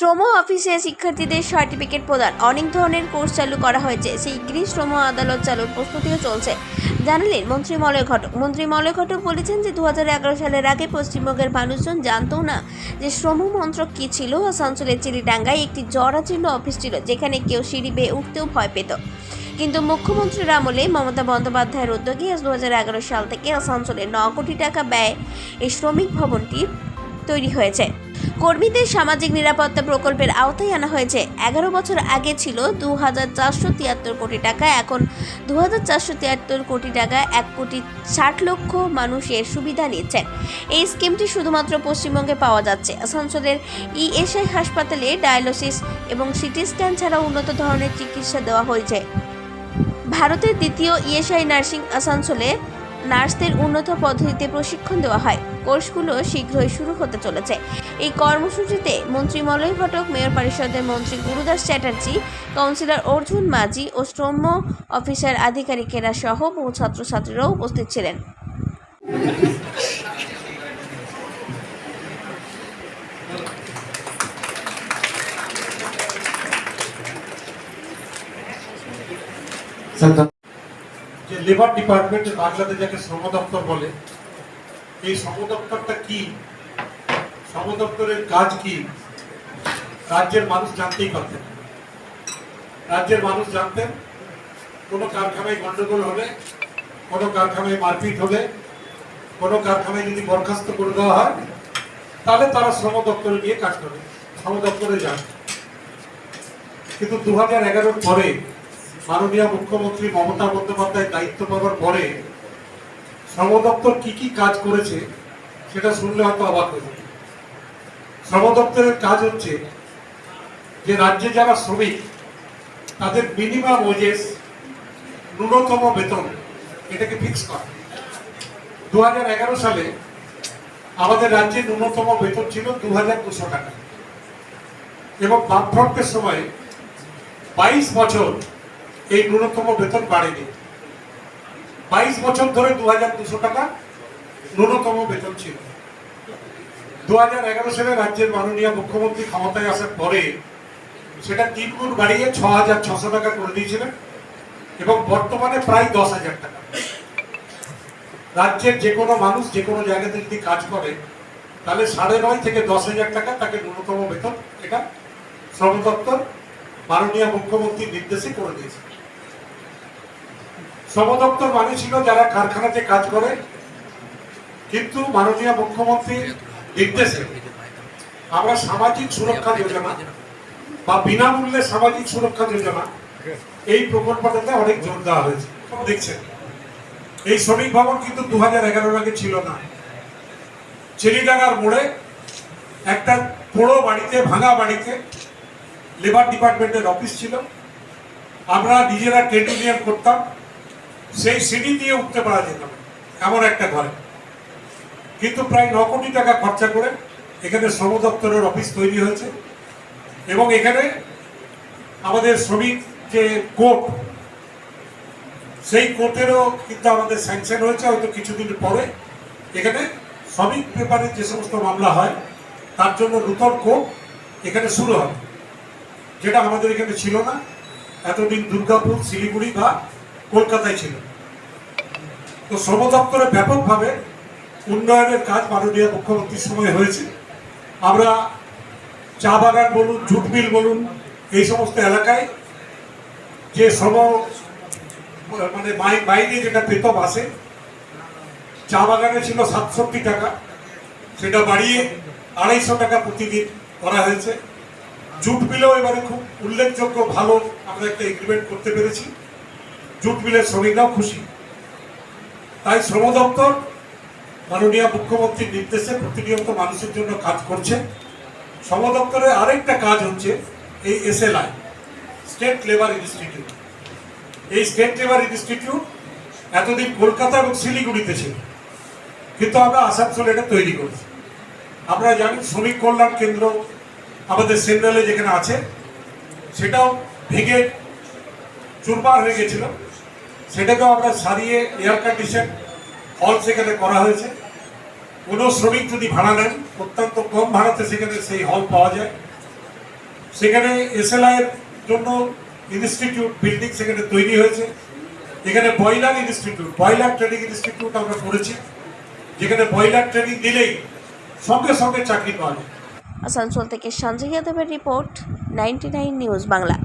শ্রম অফিসে শিক্ষার্থীদের সার্টিফিকেট প্রদান। অনেক ধরনের কোর্স চালু করা হয়েছে। শিগগিরই শ্রম আদালত চালুর প্রস্তুতিও চলছে। জানালেন মন্ত্রী মলয় ঘটক। মন্ত্রী মলয় ঘটক বলেছেন যে দু সালের আগে পশ্চিমবঙ্গের মানুষজন জানতো না যে, শ্রম মন্ত্রক কী ছিল। আসানসোলের চিলিডাঙ্গায় একটি জরাচীর্ণ অফিস ছিল, যেখানে কেউ সিঁড়ি বেয়ে উঠতেও ভয় পেত। কিন্তু মুখ্যমন্ত্রীর আমলে মমতা বন্দ্যোপাধ্যায়ের উদ্যোগে দু সাল থেকে আসানসোলে ন কোটি টাকা ব্যয় এই শ্রমিক ভবনটি তৈরি হয়েছে। কর্মীদের সামাজিক নিরাপত্তা প্রকল্পের আওতায় আনা হয়েছে। এগারো বছর আগে ছিল দু হাজার চারশো তিয়াত্তর কোটি টাকা, এখন দু হাজার চারশো তিয়াত্তর কোটি টাকা, এক কোটি ষাট লক্ষ মানুষের সুবিধা নিচ্ছেন এই স্কিমটি শুধুমাত্র পশ্চিমবঙ্গে পাওয়া যাচ্ছে। আসানসোলের ইএসআই হাসপাতালে ডায়ালিসিস এবং সিটি স্ক্যান ছাড়া উন্নত ধরনের চিকিৎসা দেওয়া হয়েছে। ভারতের দ্বিতীয় ইএসআই নার্সিং আসানসোলে নার্সদের উন্নত পদ্ধতিতে প্রশিক্ষণ দেওয়া হয়। কোর্সগুলো শীঘ্রই শুরু হতে চলেছে। এই কর্মসূচিতে মন্ত্রী মলয় ঘটক, মেয়র পরিষদের মন্ত্রী গুরুদাস চ্যাটার্জি, কাউন্সিলর অর্জুন মাঝি ও শ্রম অফিসার আধিকারিকেরা সহ বহু ছাত্রছাত্রীরাও উপস্থিত ছিলেন। যে লেবার ডিপার্টমেন্ট বাংলাদেশ যাকে শ্রম দপ্তর বলে এই শ্রম দপ্তরটা কি? শ্রম দপ্তরের কাজ কি? রাজ্যের মানুষ জানতেই পারতেন। রাজ্যের মানুষ জানতেন, কোনো কারখানায় গন্ডগোল হলে কোনো কারখানায় মারপিট হলে কোনো কারখানায় যদি বরখাস্ত করে দেওয়া হয়, তাহলে তারা শ্রম দপ্তরে গিয়ে কাজ করে শ্রম দপ্তরে যান কিন্তু দু হাজার এগারোর পরে মাননীয় মুখ্যমন্ত্রী মমতা বন্দ্যোপাধ্যায় দায়িত্ব পাওয়ার পরে শ্রম দপ্তর কি কি কাজ করেছে সেটা শুনলে হয়তো অবাক হয়ে যাবে। শ্রম দপ্তরের কাজ হচ্ছে যে রাজ্যে যারা শ্রমিক, তাদের মিনিমাম ওজেস ন্যূনতম বেতন এটাকে ফিক্স করা। দু হাজার এগারো সালে আমাদের রাজ্যে ন্যূনতম বেতন ছিল দু হাজার দুশো টাকা। এবং বামফ্রন্টের সময় বাইশ বছর এই ন্যূনতম বেতন বাড়েনি। বাইশ বছর ধরে দু হাজার দুশো টাকা ন্যূনতম বেতন ছিল। দু হাজার এগারো সালে রাজ্যের মাননীয় মুখ্যমন্ত্রী ক্ষমতায় আসার পরে সেটা তিন গুণ বাড়িয়ে ছ হাজার ছশো টাকা করে দিয়েছিলেন এবং বর্তমানে প্রায় দশ হাজার টাকা। রাজ্যের যে কোনো মানুষ যে কোনো জায়গাতে যদি কাজ করে, তাহলে সাড়ে নয় থেকে দশ হাজার টাকা তাকে ন্যূনতম বেতন এটা শ্রম দপ্তর মাননীয় মুখ্যমন্ত্রীর নির্দেশে করে দিয়েছে। শ্রম দপ্তর মানে ছিল যারা কারখানাতে কাজ করে, কিন্তু মাননীয় মুখ্যমন্ত্রীর নির্দেশে আমরা সামাজিক সুরক্ষা যোজনা বা বিনামূল্যে সামাজিক সুরক্ষা যোজনা এই প্রকল্পটাতে অনেক জোর দেওয়া হয়েছে। দেখছেন। এই শ্রমিক ভবন কিন্তু দু হাজার আগে ছিল না। চেরিডাঙ্গার মোড়ে একটা পোড়ো বাড়িতে, ভাঙা বাড়িতে লেবার ডিপার্টমেন্টের অফিস ছিল। আমরা নিজেরা ট্রেড ইউনিয়ন করতাম। সেই সিঁড়ি দিয়ে উঠতে পারা যেত এমন একটা ঘরে। কিন্তু প্রায় ন কোটি টাকা খরচা করে এখানে শ্রম দপ্তরের অফিস তৈরি হয়েছে এবং এখানে আমাদের শ্রমিক যে কোর্ট, সেই কোর্টেরও কিন্তু আমাদের স্যাংশন হয়েছে, হয়তো কিছুদিন পরে। এখানে শ্রমিক পেপারের যে সমস্ত মামলা হয়, তার জন্য নূতন কোর্ট এখানে শুরু হবে। যেটা আমাদের এখানে ছিল না। এতদিন দুর্গাপুর, শিলিগুড়ি বা কলকাতায় ছিল। তো শ্রম দপ্তরে ব্যাপকভাবে উন্নয়নের কাজ মাননীয় মুখ্যমন্ত্রীর সময় হয়েছে। আমরা চা বাগান বলুন, জুট মিল বলুন, এই সমস্ত এলাকায় যে শ্রম মানে মাইনে যেটা পেত আসে, চা বাগানে ছিল সাতষট্টি টাকা। সেটা বাড়িয়ে আড়াইশো টাকা প্রতিদিন করা হয়েছে। জুট মিলেও এবারে খুব উল্লেখযোগ্য ভালো আমরা একটা এগ্রিমেন্ট করতে পেরেছি। জুট মিলের শ্রমিকরাও খুশি। তাই শ্রম দপ্তর মাননীয় মুখ্যমন্ত্রীর নির্দেশে প্রতিনিয়ত মানুষের জন্য কাজ করছে। শ্রম দপ্তরের আরেকটা কাজ হচ্ছে এই এসএলআই স্টেট লেবার ইনস্টিটিউট এই স্টেট লেবার ইনস্টিটিউট এতদিন কলকাতা এবং শিলিগুড়িতে ছিল, কিন্তু আমরা আসানসোলে এটা তৈরি করেছি। আমরা জানি শ্রমিক কল্যাণ কেন্দ্র আমাদের সেন্ট্রালে যেখানে আছে, সেটাও ভেঙে চুরমার হয়ে গেছিল। সেটাকেও আমরা সারিয়ে এয়ার কন্ডিশন হল সেখানে করা হয়েছে। কোনো শ্রমিক যদি ভাড়া নেন, অত্যন্ত কম ভাড়াতে সেখানে সেই হল পাওয়া যায়। সেখানে এসএলআই এর জন্য ইনস্টিটিউট বিল্ডিং সেখানে তৈরি হয়েছে। এখানে boiler institute boiler training institute আমরা করেছি। যেখানে বয়লার ট্রেনিং দিলেই সঙ্গে সঙ্গে চাকরি পাওয়া যায়। আসানসোল থেকে সঞ্জয় যাদবের রিপোর্ট নাইনটি নিউজ বাংলা।